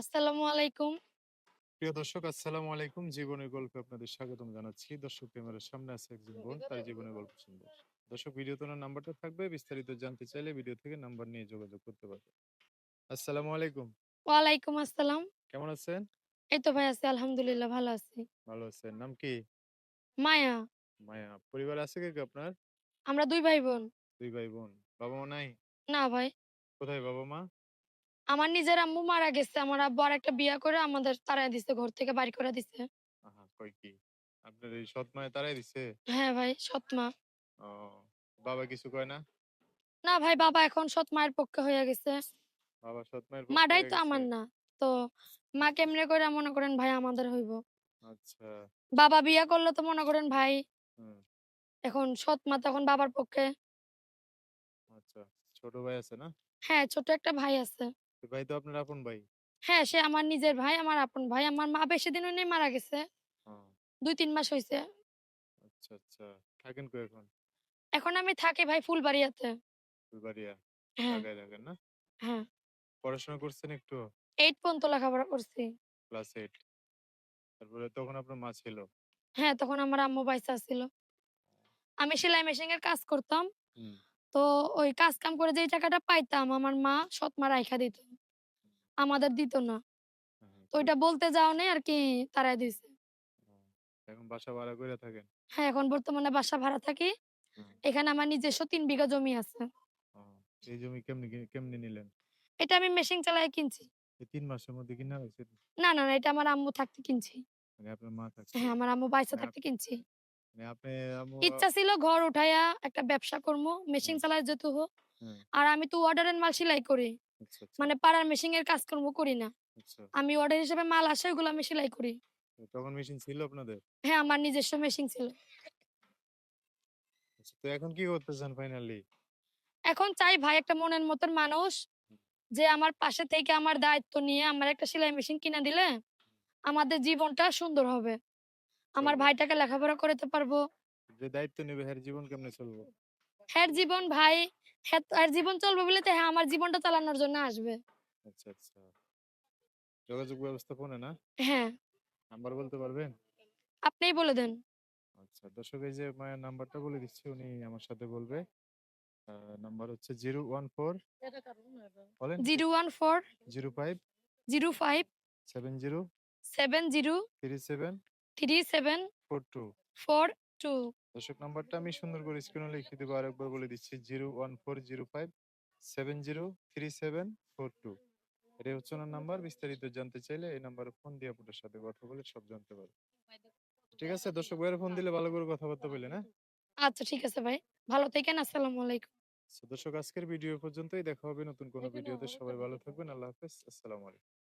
আসসালামু আলাইকুম। প্রিয় দর্শক আসসালামু আলাইকুম। জীবনের গল্পে আপনাদের স্বাগতম জানাচ্ছি। দর্শক ক্যামেরার সামনে আছে একজন বোন, তার জীবনের গল্প শুনব। দর্শক ভিডিওতে ওনার নাম্বারটা থাকবে। বিস্তারিত জানতে চাইলে ভিডিও থেকে নাম্বার নিয়ে যোগাযোগ করতে পারবেন। আসসালামু আলাইকুম। ওয়ালাইকুম আসসালাম। কেমন আছেন? এই তো ভাই আছি আলহামদুলিল্লাহ ভালো আছি। ভালো আছেন। নাম কি? মায়া। মায়া। পরিবারে আছে কে, কে আপনার? আমরা দুই ভাই বোন। দুই ভাই বোন। বাবা-মা নাই? না ভাই। কোথায় বাবা-মা? আমার নিজের আম্মু মারা গেছে। আমার আব্বু আর একটা বিয়া করে আমাদের তাড়ায় দিছে। ঘর থেকে বাড়ি করে দিছে। কয় কি? আপনার এই সৎ মায়ে তাড়ায় দিছে? হ্যাঁ ভাই, সৎ মা। ও বাবা কিছু কয় না? না ভাই বাবা এখন সৎ মায়ের পক্ষে হইয়া গেছে। বাবা সৎ মায়ের পক্ষে মাটাই তো আমার না। তো মা কেমনে করে মনে করেন ভাই আমাদের হইব। আচ্ছা। বাবা বিয়া করলে তো মনে করেন ভাই এখন সৎ মা তখন বাবার পক্ষে। আচ্ছা। ছোট ভাই আছে না? হ্যাঁ, ছোট একটা ভাই আছে। ভাই তো আপনার আপন ভাই? হ্যাঁ, সে আমার নিজের ভাই, আমার আপন ভাই। আমার মা বেশিদিন হয় নাই মারা গেছে। ও ২-৩ মাস হইছে। আচ্ছা, আচ্ছা। থাকেন কই এখন? এখন আমি থাকি ভাই ফুলবাড়িয়াতে। ফুলবাড়িয়া? হ্যাঁ, ঢাকায় থাকেন না? হ্যাঁ। পড়াশোনা করছেন একটু? 8 পর্যন্ত লেখাপড়া করছি। ক্লাস 8 তারপরে তখন আপনার মা ছিল? হ্যাঁ, তখন আমার আম্মু বাইচা ছিল। আমি সেলাই মেশিনের কাজ করতাম। তো ওই কাজ কাম করে যেই টাকাটা পাইতাম আমার মা সৎ মা রাইখা দিত। আমাদের দিত না। তো ওইটা বলতে যাও নাই আরকি তাড়ায় দিছে। এখন বাসা ভাড়া কইরা থাকেন? হ্যাঁ, এখন বর্তমানে বাসা ভাড়া থাকি। এখানে আমার নিজস্ব ৩ বিঘা জমি আছে। এই জমি কেমনে কি কেমনে নিলেন? এটা আমি মেশিন চালায় কিনছি। ৩ মাসের মধ্যে কিনা হইছে? না, না, না এটা আমার আম্মু থাকতে কিনছি। মানে আপনার মা থাকতে? হ্যাঁ, আমার আম্মু বাইচা মানে থাকতে কিনছি। মানে আপনি আম্মু ইচ্ছা ছিল ঘর উঠাইয়া একটা ব্যবসা করব। মেশিন। চালায় যেহেতু হোক। আর আমি তো অর্ডারের মাল সেলাই করি। আচ্ছা, আচ্ছা। মানে পাড়ার মেশিনের কাজকর্ম করি না। আচ্ছা। আমি অর্ডার হিসেবে মাল আসে ওগুলো আমি সেলাই করি। তখন মেশিন ছিল আপনাদের? হ্যাঁ, আমার নিজস্ব মেশিন ছিল। তো এখন কি করতে চান ফাইনালি? এখন চাই ভাই একটা মনের মতন মানুষ যে আমার পাশে থেকে আমার দায়িত্ব নিয়ে আমার একটা সেলাই মেশিন কিনে দিলে আমাদের জীবনটা সুন্দর হবে। আমার ভাইটাকে লেখাপড়া করাতে পারব। যে দায়িত্ব নিবে এর জীবন কেমনে চলবো? হ্যার জীবন ভাই হ্যাঁ জীবন চলবে বলে তো হ্যাঁ আমার জীবনটা চালানোর জন্য আসবে। আচ্ছা, আচ্ছা। যোগাযোগ ব্যবস্থা ফোনে না? হ্যাঁ, নাম্বার বলতে পারবেন? আপনিই বলে দেন। আচ্ছা দর্শক এই যে মায়ের নাম্বারটা বলে দিচ্ছি উনি আমার সাথে বলবে। নাম্বার হচ্ছে 014 বলেন 014 05 05 70 70 37 37 42 42 দর্শক নাম্বারটা আমি সুন্দর করে স্ক্রিনে লিখে দেবো। আরেকবার বলে দিচ্ছি 01405 70 37 42 এটাই হচ্ছে ওনার নাম্বার। বিস্তারিত জানতে চাইলে এই নাম্বারে ফোন দিয়ে আপনার সাথে কথা বলে সব জানতে পারবেন ঠিক আছে দর্শক ভাইয়ের ফোন দিলে ভালো করে কথাবার্তা বললেন হ্যাঁ? আচ্ছা ঠিক আছে ভাই। ভালো থেকেন আসসালামু আলাইকুম। দর্শক আজকের ভিডিও পর্যন্তই। দেখা হবে নতুন কোনো ভিডিওতে। সবাই ভালো থাকবেন। আল্লাহ হাফেজ। আসসালামু আলাইকুম।